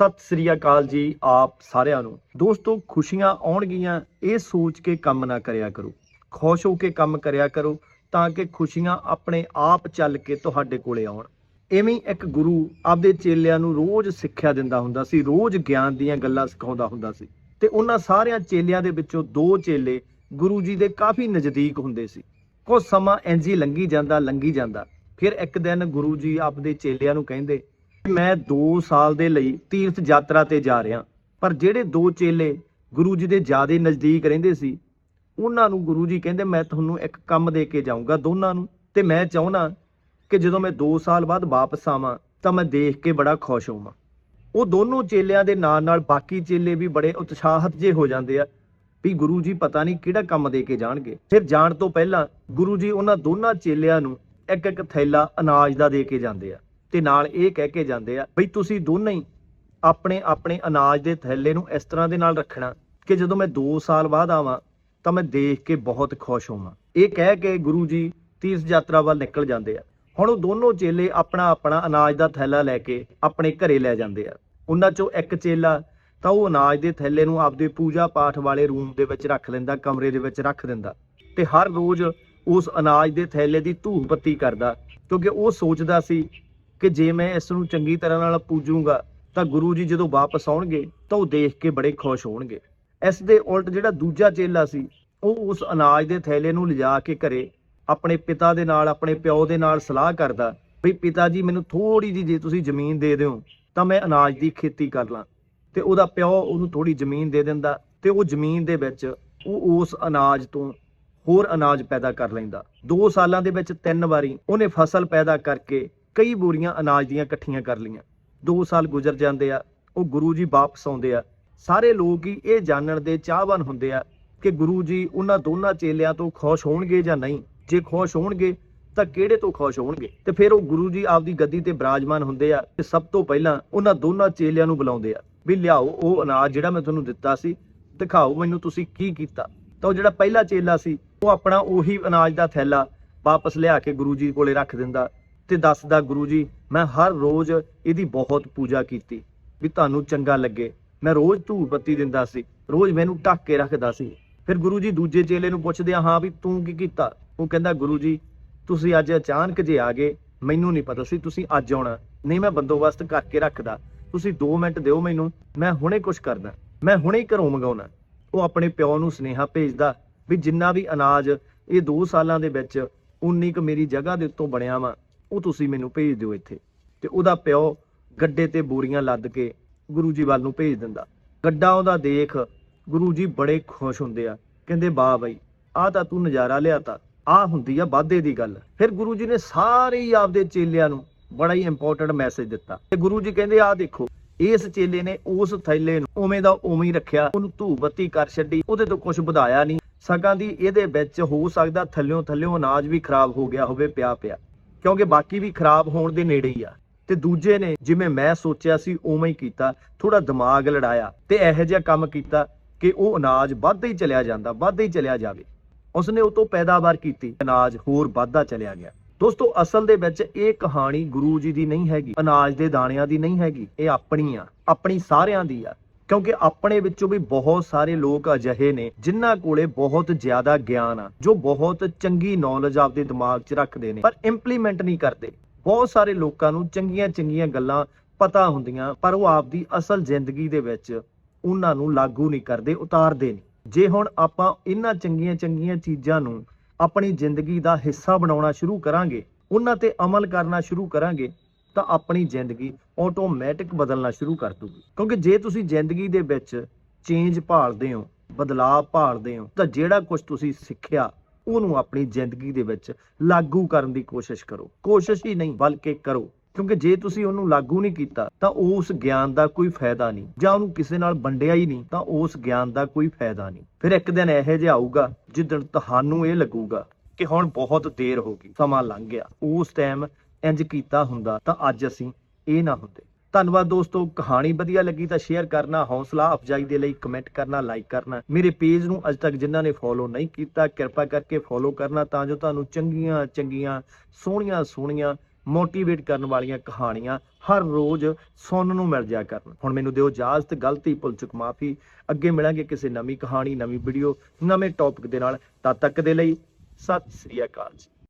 ਸਤਿ ਸ੍ਰੀ ਅਕਾਲ ਜੀ ਆਪ ਸਾਰਿਆਂ ਨੂੰ। ਦੋਸਤੋ, ਖੁਸ਼ੀਆਂ ਆਉਣਗੀਆਂ, ਇਹ ਸੋਚ ਕੇ ਕੰਮ ਨਾ ਕਰਿਆ ਕਰੋ। ਖੁਸ਼ ਹੋ ਕੇ ਕੰਮ ਕਰਿਆ ਕਰੋ ਤਾਂ ਕਿ ਖੁਸ਼ੀਆਂ ਆਪਣੇ ਆਪ ਚੱਲ ਕੇ ਤੁਹਾਡੇ ਕੋਲੇ ਆਉਣ। ਐਵੇਂ ਇੱਕ ਗੁਰੂ ਆਪਦੇ ਚੇਲਿਆਂ ਨੂੰ ਰੋਜ਼ ਸਿੱਖਿਆ ਦਿੰਦਾ ਹੁੰਦਾ ਸੀ, ਰੋਜ਼ ਗਿਆਨ ਦੀਆਂ ਗੱਲਾਂ ਸਿਖਾਉਂਦਾ ਹੁੰਦਾ ਸੀ। ਤੇ ਉਹਨਾਂ ਸਾਰਿਆਂ ਚੇਲਿਆਂ ਦੇ ਵਿੱਚੋਂ ਦੋ ਚੇਲੇ ਗੁਰੂ ਜੀ ਦੇ ਕਾਫੀ ਨਜ਼ਦੀਕ ਹੁੰਦੇ ਸੀ। ਕੁਝ ਸਮਾਂ ਇੰਝ ਹੀ ਲੰਘੀ ਜਾਂਦਾ ਲੰਘੀ ਜਾਂਦਾ। ਫਿਰ ਇੱਕ ਦਿਨ ਗੁਰੂ ਜੀ ਆਪਦੇ ਚੇਲਿਆਂ ਨੂੰ ਕਹਿੰਦੇ ਮੈਂ 2 ਸਾਲ ਦੇ ਲਈ ਤੀਰਥ ਯਾਤਰਾ ਤੇ ਜਾ ਰਿਹਾ। ਪਰ ਜਿਹੜੇ ਦੋ ਚੇਲੇ ਗੁਰੂ ਜੀ ਦੇ ਜਿਆਦੇ ਨਜ਼ਦੀਕ ਰਹਿੰਦੇ ਸੀ, ਉਹਨਾਂ ਨੂੰ ਗੁਰੂ ਜੀ ਕਹਿੰਦੇ, ਮੈਂ ਤੁਹਾਨੂੰ ਇੱਕ ਕੰਮ ਦੇ ਕੇ ਜਾਊਂਗਾ ਦੋਨਾਂ ਨੂੰ। ਤੇ ਮੈਂ ਚਾਹੁੰਦਾ ਕਿ ਜਦੋਂ ਮੈਂ 2 ਸਾਲ ਬਾਅਦ ਵਾਪਸ ਆਵਾਂ, ਤਾਂ ਮੈਂ ਦੇਖ ਕੇ ਬੜਾ ਖੁਸ਼ ਹੋਵਾਂ। ਉਹ ਦੋਨੋਂ ਚੇਲਿਆਂ ਦੇ ਨਾਲ ਨਾਲ ਬਾਕੀ ਚੇਲੇ ਵੀ ਬੜੇ ਉਤਸ਼ਾਹਤ ਜੇ ਹੋ ਜਾਂਦੇ ਆ ਵੀ ਗੁਰੂ ਜੀ ਪਤਾ ਨਹੀਂ ਕਿਹੜਾ ਕੰਮ ਦੇ ਕੇ ਜਾਣਗੇ। ਫਿਰ ਜਾਣ ਤੋਂ ਪਹਿਲਾਂ ਗੁਰੂ ਜੀ ਉਹਨਾਂ ਦੋਨਾਂ ਚੇਲਿਆਂ ਨੂੰ ਇੱਕ ਇੱਕ ਥੈਲਾ ਅਨਾਜ ਦਾ ਦੇ ਕੇ ਜਾਂਦੇ ਆ। ਤੇ ਨਾਲ ਇਹ ਕਹਿ ਕੇ ਜਾਂਦੇ ਆ, ਬਈ ਤੁਸੀਂ ਦੋਨੇ ਹੀ ਆਪਣੇ ਆਪਣੇ ਅਨਾਜ ਦੇ ਥੈਲੇ ਨੂੰ ਇਸ ਤਰ੍ਹਾਂ ਦੇ ਨਾਲ ਰੱਖਣਾ ਕਿ ਜਦੋਂ ਮੈਂ 2 ਸਾਲ ਬਾਅਦ ਆਵਾਂ ਤਾਂ ਮੈਂ ਦੇਖ ਕੇ ਬਹੁਤ ਖੁਸ਼ ਹੋਵਾਂ। ਇਹ ਕਹਿ ਕੇ ਗੁਰੂ ਜੀ ਤੀਰਥ ਯਾਤਰਾ ਵੱਲ ਨਿਕਲ ਜਾਂਦੇ ਆ। ਹੁਣ ਉਹ ਦੋਨੋਂ ਚੇਲੇ ਆਪਣਾ ਆਪਣਾ ਅਨਾਜ ਦਾ ਥੈਲਾ ਲੈ ਕੇ ਆਪਣੇ ਘਰੇ ਲੈ ਜਾਂਦੇ ਆ। ਉਹਨਾਂ ਚੋਂ ਇੱਕ ਚੇਲਾ ਤਾਂ ਉਹ ਅਨਾਜ ਦੇ ਥੈਲੇ ਨੂੰ ਆਪਦੇ ਪੂਜਾ ਪਾਠ ਵਾਲੇ ਰੂਮ ਦੇ ਵਿੱਚ ਰੱਖ ਲੈਂਦਾ, ਕਮਰੇ ਦੇ ਵਿੱਚ ਰੱਖ ਦਿੰਦਾ ਤੇ ਹਰ ਰੋਜ਼ ਉਸ ਅਨਾਜ ਦੇ ਥੈਲੇ ਦੀ ਧੂਪ ਬੱਤੀ ਕਰਦਾ ਕਿਉਂਕਿ ਉਹ ਸੋਚਦਾ ਸੀ ਕਿ ਜੇ ਮੈਂ ਇਸ ਨੂੰ ਚੰਗੀ ਤਰ੍ਹਾਂ ਨਾਲ ਪੂਜੂਗਾ, ਤਾਂ ਗੁਰੂ ਜੀ ਜਦੋਂ ਵਾਪਸ ਆਉਣਗੇ, ਤਾਂ ਉਹ ਦੇਖ ਕੇ ਬੜੇ ਖੁਸ਼ ਹੋਣਗੇ। ਇਸ ਦੇ ਉਲਟ ਜਿਹੜਾ ਦੂਜਾ ਚੇਲਾ ਸੀ, ਉਹ ਉਸ ਅਨਾਜ ਦੇ ਥੈਲੇ ਨੂੰ ਲਿਜਾ ਕੇ ਘਰੇ ਆਪਣੇ ਪਿਤਾ ਦੇ ਨਾਲ, ਆਪਣੇ ਪਿਓ ਦੇ ਨਾਲ ਸਲਾਹ ਕਰਦਾ ਵੀ ਪਿਤਾ ਜੀ, ਮੈਨੂੰ ਥੋੜੀ ਜਿਹੀ ਜੇ ਤੁਸੀਂ ਜ਼ਮੀਨ ਦੇ ਦਿਓ, ਤਾਂ ਮੈਂ ਅਨਾਜ ਦੀ ਖੇਤੀ ਕਰ ਲਾਂ। ਤੇ ਉਹਦਾ ਪਿਓ ਉਹਨੂੰ ਥੋੜੀ ਜ਼ਮੀਨ ਦੇ ਦਿੰਦਾ ਤੇ ਉਹ ਜ਼ਮੀਨ ਦੇ ਵਿੱਚ ਉਹ ਉਸ ਅਨਾਜ ਤੋਂ ਹੋਰ ਅਨਾਜ ਪੈਦਾ ਕਰ ਲੈਂਦਾ। 2 ਸਾਲਾਂ ਦੇ ਵਿੱਚ ਤਿੰਨ ਵਾਰੀ ਉਹਨੇ ਫਸਲ ਪੈਦਾ ਕਰਕੇ ਕਈ ਬੋਰੀਆਂ ਅਨਾਜ ਦੀਆਂ ਇਕੱਠੀਆਂ ਕਰ ਲਈਆਂ। 2 ਸਾਲ ਗੁਜ਼ਰ ਜਾਂਦੇ ਆ, ਉਹ ਗੁਰੂ ਜੀ ਵਾਪਸ ਆਉਂਦੇ ਆ। ਸਾਰੇ ਲੋਕ ਹੀ ਇਹ ਜਾਣਨ ਦੇ ਚਾਹਵਾਨ ਹੁੰਦੇ ਆ ਕਿ ਗੁਰੂ ਜੀ ਉਹਨਾਂ ਦੋਨਾਂ ਚੇਲਿਆਂ ਤੋਂ ਖੁਸ਼ ਹੋਣਗੇ ਜਾਂ ਨਹੀਂ। ਜੇ ਖੁਸ਼ ਹੋਣਗੇ, ਤਾਂ ਕਿਹੜੇ ਤੋਂ ਖੁਸ਼ ਹੋਣਗੇ? ਤੇ ਫਿਰ ਉਹ ਗੁਰੂ ਜੀ ਆਪਦੀ ਗੱਦੀ ਤੇ ਬਿਰਾਜਮਾਨ ਹੁੰਦੇ ਆ ਤੇ ਸਭ ਤੋਂ ਪਹਿਲਾਂ ਉਹਨਾਂ ਦੋਨਾਂ ਚੇਲਿਆਂ ਨੂੰ ਬੁਲਾਉਂਦੇ ਆ ਵੀ ਲਿਆਓ ਉਹ ਅਨਾਜ ਜਿਹੜਾ ਮੈਂ ਤੁਹਾਨੂੰ ਦਿੱਤਾ ਸੀ, ਦਿਖਾਓ ਮੈਨੂੰ ਤੁਸੀਂ ਕੀ ਕੀਤਾ। ਤਾਂ ਉਹ ਜਿਹੜਾ ਪਹਿਲਾ ਚੇਲਾ ਸੀ, ਉਹ ਆਪਣਾ ਉਹੀ ਅਨਾਜ ਦਾ ਥੈਲਾ ਵਾਪਸ ਲਿਆ ਕੇ ਗੁਰੂ ਜੀ ਕੋਲੇ ਰੱਖ ਦਿੰਦਾ। ਤੇ ਦੱਸਦਾ ਗੁਰੂ ਜੀ, ਮੈਂ ਹਰ ਰੋਜ਼ ਇਹਦੀ ਬਹੁਤ ਪੂਜਾ ਕੀਤੀ, ਵੀ ਤੁਹਾਨੂੰ ਚੰਗਾ ਲੱਗੇ। ਮੈਂ ਰੋਜ਼ ਧੂਪ ਬੱਤੀ ਦਿੰਦਾ ਸੀ, ਰੋਜ਼ ਮੈਨੂੰ ਢੱਕ ਕੇ ਰੱਖਦਾ ਸੀ। ਫਿਰ ਗੁਰੂ ਜੀ ਦੂਜੇ ਚੇਲੇ ਨੂੰ ਪੁੱਛਦੇ ਆ, ਹਾਂ ਵੀ ਤੂੰ ਕੀ ਕੀਤਾ? ਉਹ ਕਹਿੰਦਾ, ਗੁਰੂ ਜੀ, ਤੁਸੀਂ ਅੱਜ ਅਚਾਨਕ ਜੇ ਆ ਗਏ, ਮੈਨੂੰ ਨਹੀਂ ਪਤਾ ਸੀ ਤੁਸੀਂ ਅੱਜ ਆਉਣਾ। ਨਹੀਂ, ਮੈਂ ਬੰਦੋਬਸਤ ਕਰਕੇ ਰੱਖਦਾ। ਤੁਸੀਂ 2 ਮਿੰਟ ਦਿਓ ਮੈਨੂੰ, ਮੈਂ ਹੁਣੇ ਕੁਝ ਕਰਦਾ। ਮੈਂ ਹੁਣੇ ਘਰੋਂ ਮੰਗਾਉਣਾ। ਉਹ ਆਪਣੇ ਪਿਓ ਨੂੰ ਸੁਨੇਹਾ ਭੇਜਦਾ ਵੀ ਜਿੰਨਾ ਵੀ ਅਨਾਜ ਇਹ 2 ਸਾਲਾਂ ਦੇ ਵਿੱਚ ਉਨੀ ਕੁ ਮੇਰੀ ਜਗ੍ਹਾ ਦੇ ਉੱਤੋਂ ਬਣਿਆ ਵਾ। ਉਹ ਤੁਸੀਂ ਮੈਨੂੰ ਭੇਜ ਦਿਓ ਇੱਥੇ। ਤੇ ਉਹਦਾ ਪਿਓ ਗੱਡੇ ਤੇ ਬੋਰੀਆਂ ਲੱਦ ਕੇ ਗੁਰੂ ਜੀ ਵੱਲ ਨੂੰ ਭੇਜ ਦਿੰਦਾ। ਗੱਡਾ ਉਹਦਾ ਦੇਖ ਗੁਰੂ ਜੀ ਬੜੇ ਖੁਸ਼ ਹੁੰਦੇ ਆ। ਕਹਿੰਦੇ, ਵਾਹ ਬਾਈ, ਆਹ ਤਾਂ ਤੂੰ ਨਜ਼ਾਰਾ ਲਿਆਤਾ। ਆਹ ਹੁੰਦੀ ਆ ਵਾਧੇ ਦੀ ਗੱਲ। ਫਿਰ ਗੁਰੂ ਜੀ ਨੇ ਸਾਰੇ ਹੀ ਆਪਦੇ ਚੇਲਿਆਂ ਨੂੰ ਬੜਾ ਹੀ ਇੰਪੋਰਟੈਂਟ ਮੈਸੇਜ ਦਿੱਤਾ। ਤੇ ਗੁਰੂ ਜੀ ਕਹਿੰਦੇ, ਆਹ ਦੇਖੋ, ਇਸ ਚੇਲੇ ਨੇ ਉਸ ਥੈਲੇ ਨੂੰ ਉਵੇਂ ਦਾ ਉਵੇਂ ਹੀ ਰੱਖਿਆ। ਉਹਨੂੰ ਧੂਪ ਬੱਤੀ ਕਰ ਛੱਡੀ, ਉਹਦੇ ਤੋਂ ਕੁਝ ਵਧਾਇਆ ਨਹੀਂ। ਸਗਾਂ ਦੀ ਇਹਦੇ ਵਿੱਚ ਹੋ ਸਕਦਾ ਥੱਲਿਓਂ ਥੱਲਿਓਂ ਅਨਾਜ ਵੀ ਖਰਾਬ ਹੋ ਗਿਆ ਹੋਵੇ ਪਿਆ ਪਿਆ ਕਿਉਂਕਿ ਬਾਕੀ ਵੀ ਖਰਾਬ ਹੋਣ ਦੇ ਨੇੜੇ ਹੀ ਆ। ਤੇ ਦੂਜੇ ਨੇ ਜਿਵੇਂ ਮੈਂ ਸੋਚਿਆ ਸੀ, ਉਵੇਂ ਹੀ ਕੀਤਾ। ਥੋੜਾ ਦਿਮਾਗ ਲੜਾਇਆ ਤੇ ਇਹੋ ਜਿਹਾ ਕੰਮ ਕੀਤਾ ਕਿ ਉਹ ਅਨਾਜ ਵੱਧਦਾ ਹੀ ਚਲਿਆ ਜਾਂਦਾ, ਵੱਧਦਾ ਹੀ ਚਲਿਆ ਜਾਵੇ। ਉਸਨੇ ਉਹ ਤੋਂ ਪੈਦਾਵਾਰ ਕੀਤੀ, ਅਨਾਜ ਹੋਰ ਵੱਧਦਾ ਚਲਿਆ ਗਿਆ। ਦੋਸਤੋ, ਅਸਲ ਦੇ ਵਿੱਚ ਇਹ ਕਹਾਣੀ ਗੁਰੂ ਜੀ ਦੀ ਨਹੀਂ ਹੈਗੀ, ਅਨਾਜ ਦੇ ਦਾਣਿਆਂ ਦੀ ਨਹੀਂ ਹੈਗੀ, ਇਹ ਆਪਣੀ ਆ, ਆਪਣੀ ਸਾਰਿਆਂ ਦੀ ਆ। ਕਿਉਂਕਿ ਆਪਣੇ ਵਿੱਚੋਂ ਵੀ ਬਹੁਤ ਸਾਰੇ ਲੋਕ ਅਜਿਹੇ ਨੇ, ਜਿਨ੍ਹਾਂ ਕੋਲੇ ਬਹੁਤ ਜ਼ਿਆਦਾ ਗਿਆਨ ਆ, ਜੋ ਬਹੁਤ ਚੰਗੀ ਨੌਲੇਜ ਆਪਦੇ ਦਿਮਾਗ 'ਚ ਰੱਖਦੇ ਨੇ, ਪਰ ਇੰਪਲੀਮੈਂਟ ਨਹੀਂ ਕਰਦੇ। ਬਹੁਤ ਸਾਰੇ ਲੋਕਾਂ ਨੂੰ ਚੰਗੀਆਂ ਚੰਗੀਆਂ ਗੱਲਾਂ ਪਤਾ ਹੁੰਦੀਆਂ, ਪਰ ਉਹ ਆਪਦੀ ਅਸਲ ਜ਼ਿੰਦਗੀ ਦੇ ਵਿੱਚ ਉਹਨਾਂ ਨੂੰ ਲਾਗੂ ਨਹੀਂ ਕਰਦੇ, ਉਤਾਰਦੇ ਨਹੀਂ। ਜੇ ਹੁਣ ਆਪਾਂ ਇਹਨਾਂ ਚੰਗੀਆਂ ਚੰਗੀਆਂ ਚੀਜ਼ਾਂ ਨੂੰ ਆਪਣੀ ਜ਼ਿੰਦਗੀ ਦਾ ਹਿੱਸਾ ਬਣਾਉਣਾ ਸ਼ੁਰੂ ਕਰਾਂਗੇ ਉਹਨਾਂ ਤੇ ਅਮਲ ਕਰਨਾ ਸ਼ੁਰੂ ਕਰਾਂਗੇ ਤਾਂ ਆਪਣੀ ਜ਼ਿੰਦਗੀ ਆਟੋਮੈਟਿਕ ਬਦਲਣਾ ਸ਼ੁਰੂ ਕਰ ਦੂਗੀ ਕਿਉਂਕਿ ਜੇ ਤੁਸੀਂ ਜ਼ਿੰਦਗੀ ਦੇ ਵਿੱਚ ਚੇਂਜ ਭਾਲਦੇ ਹੋ ਬਦਲਾਅ ਭਾਲਦੇ ਹੋ, ਤਾਂ ਜਿਹੜਾ ਕੁਝ ਤੁਸੀਂ ਸਿੱਖਿਆ, ਉਹਨੂੰ ਆਪਣੀ ਜ਼ਿੰਦਗੀ ਦੇ ਵਿੱਚ ਲਾਗੂ ਕਰਨ ਦੀ ਕੋਸ਼ਿਸ਼ ਕਰੋ। ਕੋਸ਼ਿਸ਼ ਹੀ ਨਹੀਂ, ਬਲਕਿ ਕਰੋ। ਕਿਉਂਕਿ ਜੇ ਤੁਸੀਂ ਉਹਨੂੰ ਲਾਗੂ ਨਹੀਂ ਕੀਤਾ, ਤਾਂ ਉਸ ਗਿਆਨ ਦਾ ਕੋਈ ਫਾਇਦਾ ਨਹੀਂ। ਜਾਂ ਉਹਨੂੰ ਕਿਸੇ ਨਾਲ ਵੰਡਿਆ ਹੀ ਨਹੀਂ, ਤਾਂ ਉਸ ਗਿਆਨ ਦਾ ਕੋਈ ਫਾਇਦਾ ਨਹੀਂ। ਫਿਰ ਇੱਕ ਦਿਨ ਇਹੋ ਜਿਹਾ ਆਊਗਾ ਜਿੱਦਣ ਤੁਹਾਨੂੰ ਇਹ ਲੱਗੂਗਾ ਕਿ ਹੁਣ ਬਹੁਤ ਦੇਰ ਹੋ ਗਈ, ਸਮਾਂ ਲੰਘ ਗਿਆ। ਉਸ ਟਾਈਮ ਇੰਜ ਕੀਤਾ ਹੁੰਦਾ ਤਾਂ ਅੱਜ ਅਸੀਂ ਇਹ ਨਾ ਹੁੰਦੇ। ਧੰਨਵਾਦ ਦੋਸਤੋ, ਕਹਾਣੀ ਵਧੀਆ ਲੱਗੀ ਤਾਂ ਸ਼ੇਅਰ ਕਰਨਾ, ਹੌਸਲਾ ਅਫਜਾਈ ਦੇ ਲਈ ਕਮੈਂਟ ਕਰਨਾ ਲਾਈਕ ਕਰਨਾ। ਮੇਰੇ ਪੇਜ ਨੂੰ ਅਜੇ ਤੱਕ ਜਿਨ੍ਹਾਂ ਨੇ ਫੋਲੋ ਨਹੀਂ ਕੀਤਾ, ਕਿਰਪਾ ਕਰਕੇ ਫੋਲੋ ਕਰਨਾ ਤਾਂ ਜੋ ਤੁਹਾਨੂੰ ਚੰਗੀਆਂ ਚੰਗੀਆਂ, ਸੋਹਣੀਆਂ ਸੋਹਣੀਆਂ ਮੋਟੀਵੇਟ ਕਰਨ ਵਾਲੀਆਂ ਕਹਾਣੀਆਂ ਹਰ ਰੋਜ਼ ਸੁਣਨ ਨੂੰ ਮਿਲ ਜਾ ਕਰਨ। ਹੁਣ ਮੈਨੂੰ ਦਿਓ ਇਜਾਜ਼ਤ, ਗਲਤੀ ਭੁੱਲ ਚੁੱਕ ਮਾਫੀ। ਅੱਗੇ ਮਿਲਾਂਗੇ ਕਿਸੇ ਨਵੀਂ ਕਹਾਣੀ, ਨਵੀਂ ਵੀਡੀਓ ਨਵੇਂ ਟੌਪਿਕ ਦੇ ਨਾਲ। ਤਦ ਤੱਕ ਦੇ ਲਈ ਸਤਿ ਸ੍ਰੀ ਅਕਾਲ ਜੀ।